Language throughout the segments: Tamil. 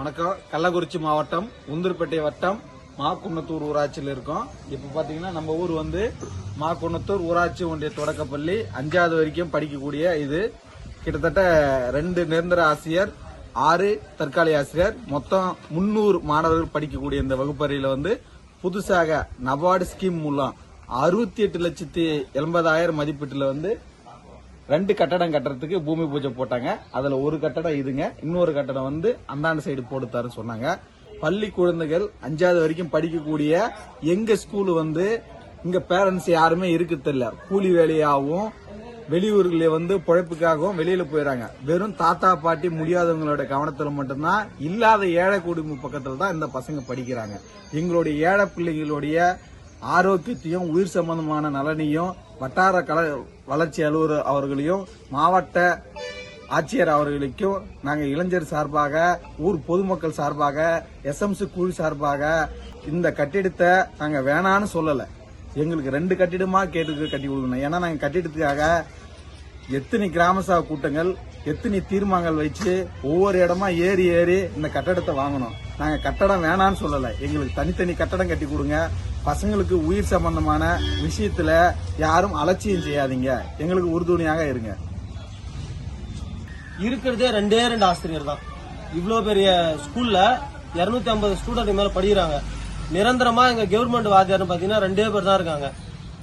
வணக்கம். கள்ளக்குறிச்சி மாவட்டம் உந்திரப்பேட்டை வட்டம் மாக்குன்னத்தூர் ஊராட்சியில் இருக்கோம். இப்போ பார்த்தீங்கன்னா நம்ம ஊர் வந்து மாக்குன்னத்தூர் ஊராட்சி ஒன்றிய தொடக்கப்பள்ளி அஞ்சாவது வரைக்கும் படிக்கக்கூடிய இது. கிட்டத்தட்ட ரெண்டு நிரந்தர ஆசிரியர் ஆறு தற்காலிக ஆசிரியர். மொத்தம் முன்னூறு மாணவர்கள் படிக்கக்கூடிய இந்த வகுப்பறையில் வந்து புதுசாக நபார்டு ஸ்கீம் மூலம் அறுபத்தி எட்டு லட்சத்தி எண்பதாயிரம் மதிப்பீட்டில் வந்து ரெண்டு கட்டடம் கட்டுறதுக்கு பூமி பூஜை போட்டாங்க. அதுல ஒரு கட்டடம் இதுங்க. இன்னொரு கட்டடம் வந்து அந்தாண்ட சைடு போட்டுத்தாருன்னு சொன்னாங்க. பள்ளி குழந்தைகள் அஞ்சாவது வரைக்கும் படிக்கக்கூடிய எங்க ஸ்கூல் வந்து இங்க பேரண்ட்ஸ் யாருமே இருக்குதில்ல கூலி வேலையாகவும் வெளியூர்களே வந்து பொழைப்புக்காகவும் வெளியில போயிடறாங்க வெறும் தாத்தா பாட்டி முடியாதவங்களோட கவனத்துல மட்டும்தான் இல்லாத ஏழை குடும்ப பக்கத்துல தான் இந்த பசங்க படிக்கிறாங்க. எங்களுடைய ஏழை பிள்ளைகளுடைய ஆரோக்கியத்தையும் உயிர் சம்பந்தமான நலனையும் வட்டார கல வளர்ச்சி அலுவலர் அவர்களையும் மாவட்ட ஆட்சியர் அவர்களுக்கும் நாங்கள் இளைஞர் சார்பாக ஊர் பொதுமக்கள் சார்பாக எஸ்எம்சி குழு சார்பாக இந்த கட்டிடத்தை நாங்கள் வேணான்னு சொல்லலை. எங்களுக்கு ரெண்டு கட்டிடமாக கேட்டு கட்டி கொடுக்கணும். ஏன்னா நாங்கள் கட்டிடத்துக்காக எத்தனை கிராம சபை கூட்டங்கள் எத்தனை தீர்மானங்கள் வச்சு ஒவ்வொரு இடமா ஏறி ஏறி இந்த கட்டடத்தை வாங்கணும். நாங்க கட்டடம் வேணாம்னு சொல்லல. எங்களுக்கு தனித்தனி கட்டடம் கட்டி கொடுங்க. பசங்களுக்கு உயிர் சம்பந்தமான விஷயத்துல யாரும் அலட்சியம் செய்யாதீங்க. எங்களுக்கு உறுதுணையாக இருங்க. இருக்கிறதே ரெண்டே ரெண்டு ஆசிரியர் தான். இவ்வளோ பெரிய ஸ்கூல்ல இருநூத்தி ஐம்பது ஸ்டூடெண்ட் மேல படிக்கிறாங்க. நிரந்தரமா எங்க கவர்மெண்ட் வாத்தியார்னு பாத்தீங்கன்னா ரெண்டே பேர் தான் இருக்காங்க.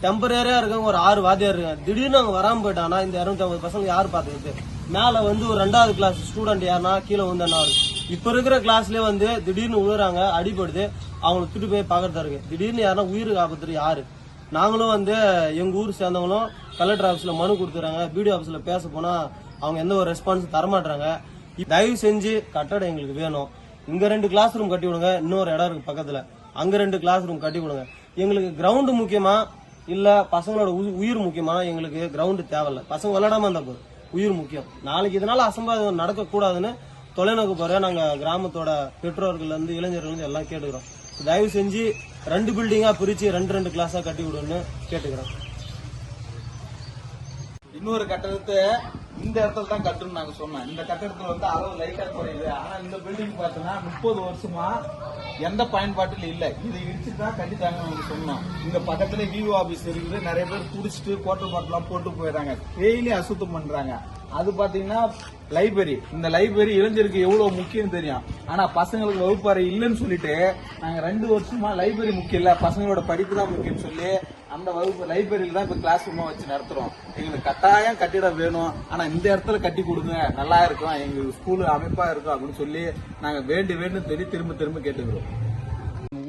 டெம்பரரியா இருக்காங்க ஒரு ஆறு வாத்தியார் இருக்காங்க. திடீர்னு அவங்க வராமல் போயிட்டாங்கன்னா இந்த இரநூத்தி ஐம்பது பசங்க யார் பாத்துக்கிட்டு மேல வந்து ஒரு ரெண்டாவது கிளாஸ் ஸ்டூடெண்ட் யாருன்னா கீழே வந்து என்ன இப்ப இருக்கிற கிளாஸ்லயே வந்து திடீர்னு உழுறாங்க அடிபடுது. அவங்களை திட்டு போய் பார்க்கறதா இருக்கு. திடீர்னு யாருன்னா உயிருக்கு ஆபத்து யாரு? நாங்களும் வந்து எங்க ஊர் சேர்ந்தவங்களும் கலெக்டர் ஆஃபீஸில் மனு கொடுத்துறாங்க. பிடிஓ ஆஃபீஸில் பேச போனா அவங்க எந்த ஒரு ரெஸ்பான்ஸும் தரமாட்டாங்க தயவு செஞ்சு கட்டடம் எங்களுக்கு வேணும். இங்க ரெண்டு கிளாஸ் ரூம் கட்டி விடுங்க இன்னொரு இடம் இருக்கு பக்கத்துல. அங்க ரெண்டு கிளாஸ் ரூம் கட்டி விடுங்க எங்களுக்கு கிரவுண்ட் முக்கியமா இல்ல பசங்களோட உயி- உயிர் முக்கியமா? எங்களுக்கு கிரவுண்ட் தேவையில்ல. பசங்க விளையாடாம இருந்தா போதும். உயிர் முக்கியம். நாளைக்கு இதனால அசம்பாவிதம் நடக்க கூடாதுன்னு தொலைநோக்கு பாரு நாங்க கிராமத்தோட பெற்றோர்கள் இருந்து இளைஞர்கள் இருந்து எல்லாம் கேட்டுக்கிறோம். தயவு செஞ்சு ரெண்டு பில்டிங்கா பிரிச்சு ரெண்டு ரெண்டு கிளாஸா கட்டி விடுன்னு கேட்டுக்கிறோம். இன்னொரு கட்டணத்தை இந்த இடத்துல தான் கட்டணும்னு நாங்க சொன்னோம். இந்த கட்டடத்துல வந்து அளவு லைட்டா குறையுது ஆனா இந்த பில்டிங் பார்த்தோம்னா முப்பது வருஷமா எந்த பயன்பாட்டிலும் இல்லை. இதை இடிச்சு தான் கட்டிட்டாங்கன்னு நாங்க சொன்னோம். இங்க பக்கத்துல விஓ ஆபீஸ் இருக்குது. நிறைய பேர் குடிச்சிட்டு கோட்டை பாட்டெல்லாம் போட்டு போயிடுறாங்க டெய்லி அசுத்தம் பண்றாங்க. அது பாத்தீங்கன்னா லைப்ரரி இந்த லைப்ரரி இளைஞருக்கு எவ்வளவு முக்கியம் தெரியும். ஆனா பசங்களுக்கு வகுப்பறை இல்லைன்னு சொல்லிட்டு நாங்க ரெண்டு வருஷமா லைப்ரரி முக்கியம் இல்ல. பசங்களோட படிப்பு தான் முக்கியம்னு சொல்லி அந்த வகுப்பு லைப்ரரியில தான் இப்ப கிளாஸ் ரூமா வச்சு நடத்துறோம். எங்களுக்கு கட்டாயம் கட்டிடம் வேணும். ஆனா இந்த இடத்துல கட்டி கொடுங்க. நல்லா இருக்கும் எங்களுக்கு ஸ்கூல் அமைப்பா இருக்கும் அப்படின்னு சொல்லி நாங்க வேண்டி வேண்டும் சொல்லி திரும்ப திரும்ப கேட்டுக்கிறோம்.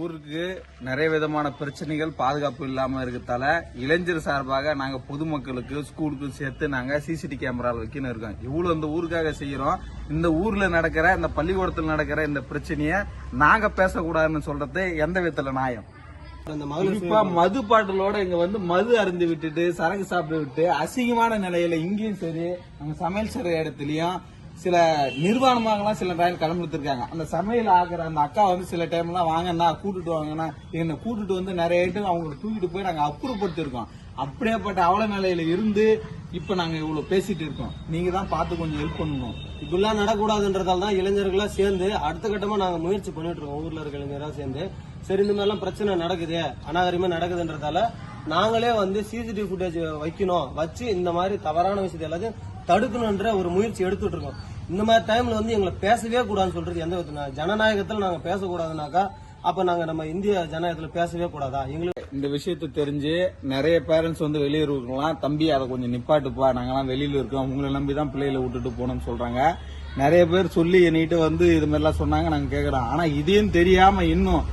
ஊருக்கு நிறைய விதமான பிரச்சனைகள் பாதுகாப்பு இல்லாம இருக்கத்தால இளைஞர் சார்பாக நாங்க பொதுமக்களுக்கு ஸ்கூலுக்கு சேர்த்து நாங்க சிசிடி கேமரா வைக்கணும் இருக்கோம். இவ்வளவு இந்த ஊருக்காக செய்யறோம். இந்த ஊர்ல நடக்கிற இந்த பள்ளிக்கூடத்தில் நடக்கிற இந்த பிரச்சனைய நாங்க பேசக்கூடாதுன்னு சொல்றது எந்த விதத்துல நியாயம்? குறிப்பா மது பாட்டிலோட இங்க வந்து மது அருந்து விட்டுட்டு சரக்கு சாப்பிட்டு விட்டு அசிங்கமான நிலையில இங்கேயும் சரி அங்க சமையல் செய்ற இடத்துலயும் சில நிர்வாணமாகலாம் சில டைம் கிளம்பிருக்காங்க அந்த சமையல் ஆகிற அந்த அக்கா வந்து சில டைம்லாம் வாங்கண்ணா கூட்டுட்டு வாங்கண்ணா என்னை கூட்டுட்டு வந்து நிறைய ஐட்டம் அவங்களை தூக்கிட்டு போய் நாங்கள் அப்புறப்படுத்திருக்கோம் அப்படியேப்பட்ட அவல நிலையில இருந்து இப்போ நாங்கள் இவ்வளோ பேசிட்டு இருக்கோம். நீங்கள் தான் பார்த்து கொஞ்சம் ஹெல்ப் பண்ணணும். இப்படிலாம் நடக்கூடாதுன்றதால தான் இளைஞர்களாக சேர்ந்து அடுத்த கட்டமாக நாங்கள் முயற்சி பண்ணிட்டு இருக்கோம். ஊரில் இருக்க இளைஞராக சேர்ந்து. சரி இந்த மாதிரிலாம் பிரச்சனை நடக்குது. அநாகரிகமா நடக்குதுன்றதால நாங்களே வந்து சிசிடிவி ஃபுட்டேஜ் வைக்கணும். வச்சு இந்த மாதிரி தவறான விஷயத்தை எல்லாத்தையும் தடுக்கணுன்ற ஒரு முயற்சி எடுத்துட்டு இருக்கோம் இந்த மாதிரி டைம்ல வந்து எங்களை பேசவே கூடாதுன்னு சொல்றது எந்த விதத்துல? ஜனநாயகத்துல நாங்க பேசக்கூடாதுனாக்கா அப்ப நாங்க நம்ம இந்திய ஜனநாயகத்துல பேசவே கூடாதா? எங்களுக்கு இந்த விஷயத்தை தெரிஞ்சு நிறைய பேரண்ட்ஸ் வந்து வெளியூருக்கலாம் தம்பி அதை கொஞ்சம் நிப்பாட்டுப்பா நாங்கெல்லாம் வெளியில இருக்கோம். உங்களை நம்பி தான் பிள்ளைகளை விட்டுட்டு போனோம்னு சொல்றாங்க. நிறைய பேர் சொல்லி என்கிட்ட வந்து இது மாதிரிலாம் சொன்னாங்க நாங்க கேக்குறோம். ஆனா இதையும் தெரியாம இன்னும்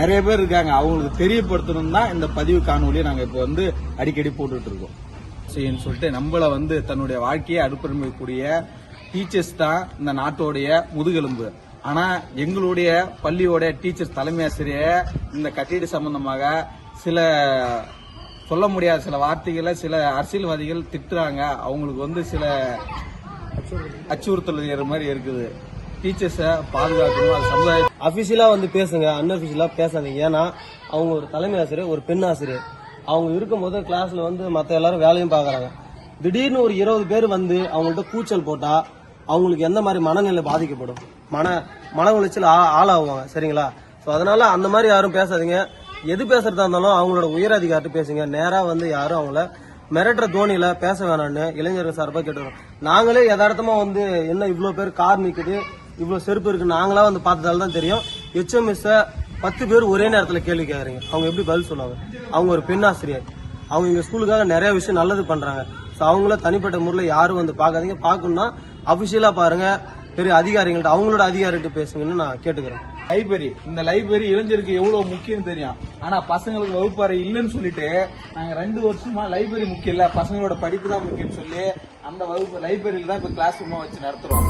நிறைய பேர் இருக்காங்க. அவங்களுக்கு தெரியப்படுத்தணும் தான் இந்த பதிவு காணொலியை நாங்க இப்ப வந்து அடிக்கடி போட்டுட்டு இருக்கோம் செய்யன்னு சொல்லிட்டு நம்மள வந்து தன்னுடைய வாழ்க்கையை அடுப்பமைக்கக்கூடிய டீச்சர்ஸ் தான் இந்த நாட்டோடைய முதுகெலும்பு. ஆனா எங்களுடைய பள்ளியோட டீச்சர்ஸ் தலைமை ஆசிரியர் இந்த கட்டிட சம்பந்தமாக சில சொல்ல முடியாத சில வார்த்தைகளை சில அரசியல்வாதிகள் திட்டுறாங்க. அவங்களுக்கு வந்து சில அச்சுறுத்தல் ஏற மாதிரி இருக்குது. டீச்சர்ஸை பாதுகாக்கணும். அது சமுதாயம் அபிஷியலா வந்து பேசுங்க. அன்அபிஷியலா பேசாதீங்க. ஏன்னா அவங்க ஒரு தலைமை ஆசிரியர் ஒரு பெண் ஆசிரியர். அவங்க இருக்கும்போது கிளாஸ்ல வந்து மற்ற எல்லாரும் வேலையும் பாக்குறாங்க திடீர்னு ஒரு இருபது பேர் வந்து அவங்கள்ட்ட கூச்சல் போட்டா அவங்களுக்கு எந்த மாதிரி மனநிலை பாதிக்கப்படும்? மன மன உளைச்சல் ஆ- ஆளாகுவாங்க சரிங்களா? ஸோ அதனால அந்த மாதிரி யாரும் பேசாதீங்க. எது பேசுறதா இருந்தாலும் அவங்களோட உயர் அதிகாரிட்டு பேசுங்க. நேராக வந்து யாரும் அவங்கள மிரட்டுற தோணியில பேச வேணாம்னு இளைஞர்கள் சார்பாக கேட்டுக்கிறோம். நாங்களே யதார்த்தமா வந்து என்ன இவ்வளோ பேர் கார் நிற்குது இவ்வளோ செருப்பு இருக்கு நாங்களாக வந்து பார்த்ததால தான் தெரியும். ஹெச்எம்எஸ் பத்து பேர் ஒரே நேரத்தில் கேள்வி கேட்குறீங்க அவங்க எப்படி பதில் சொல்லுவாங்க? அவங்க ஒரு பெண் ஆசிரியர் அவங்க எங்கள் ஸ்கூலுக்காக நிறைய விஷயம் நல்லது பண்ணுறாங்க ஸோ அவங்கள தனிப்பட்ட முறையில் யாரும் வந்து பார்க்காதீங்க. பார்க்கணும்னா அஃபிஷியலாக பாருங்கள் பெரிய அதிகாரிகள்ட்ட அவங்களோட அதிகாரிகிட்ட பேசுங்கன்னு நான் கேட்டுக்கிறேன். லைப்ரரி. இந்த லைப்ரரி இளைஞருக்கு எவ்வளவு முக்கியம் தெரியும். ஆனா பசங்களுக்கு வகுப்பறை இல்லைன்னு சொல்லிட்டு நாங்க ரெண்டு வருஷமா லைப்ரரி முக்கியம் இல்ல. பசங்களோட படிப்பு தான் முக்கியம் சொல்லி அந்த வகுப்பு லைப்ரரியில தான் இப்ப கிளாஸ் ரூமா வச்சு நடத்துறோம்.